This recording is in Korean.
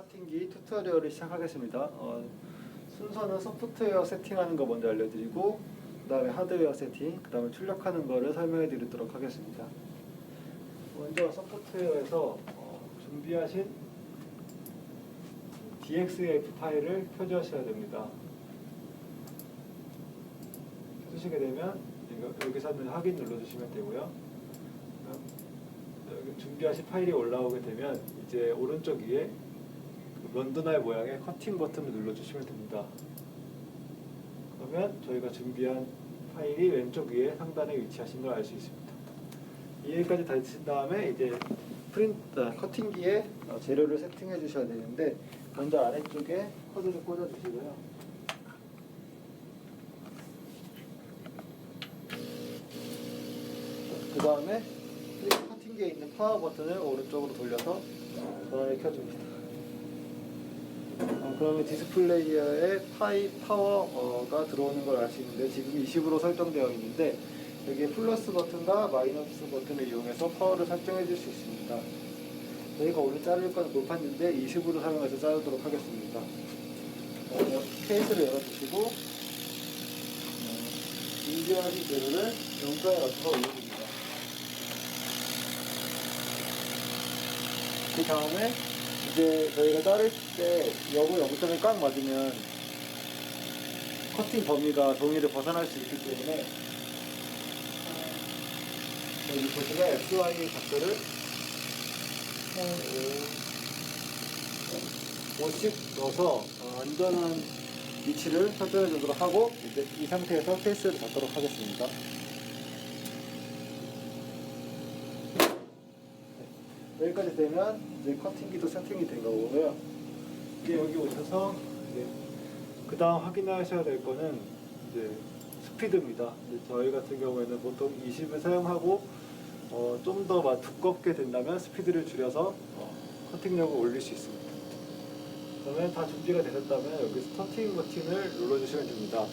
커팅기 튜토리얼을 시작하겠습니다. 어, 순서는 소프트웨어 세팅하는 거 먼저 알려드리고 그 다음에 하드웨어 세팅, 그 다음에 출력하는 거를 설명해 드리도록 하겠습니다. 먼저 소프트웨어에서 어, 준비하신 DXF 파일을 표시하셔야 됩니다. 켜주시게 되면 이거- 여기서 는 확인 눌러주시면 되고요. 준비하신 파일이 올라오게 되면 이제 오른쪽 위에 그 런던아이 모양의 커팅 버튼을 눌러주시면 됩니다. 그러면 저희가 준비한 파일이 왼쪽 위에 상단에 위치하신 걸 알 수 있습니다. 이해까지 다 하신 다음에 이제 프린트 아, 커팅기에 어, 재료를 세팅해 주셔야 되는데 먼저 아래쪽에 코드를 꽂아 주시고요. 그 다음에 커팅기에 있는 파워 버튼을 오른쪽으로 돌려서 전원을 켜줍니다. 어, 그러면 디스플레이어에 파이 파워가 들어오는 걸 알 수 있는데 지금 20으로 설정되어 있는데 여기에 플러스 버튼과 마이너스 버튼을 이용해서 파워를 설정해 줄 수 있습니다. 저희가 오늘 자를 건 골판인데 20으로 사용해서 자르도록 하겠습니다. 어, 케이스를 열어주시고 어, 인지하신 재료를 용가에 넣어서 올려줍니다. 그 다음에 이제 저희가 자를 때 여부 0점이 꽉 맞으면 커팅 범위가 종이를 벗어날 수 있기 때문에 어, 여기 보시면 SY 각도를 한 5, 50 넣어서 어, 안전한 위치를 설정해 주도록 하고 이제 이 상태에서 케이스를 닫도록 하겠습니다. 여기까지 되면 이제 커팅기도 세팅이 된 거고요. 이제 여기 오셔서 이제 그 다음 확인하셔야 될 거는 이제 스피드입니다. 이제 저희 같은 경우에는 보통 20을 사용하고 어, 좀 더 두껍게 된다면 스피드를 줄여서 어, 커팅력을 올릴 수 있습니다. 그러면 다 준비가 되셨다면 여기 스타팅 버튼을 눌러주시면 됩니다.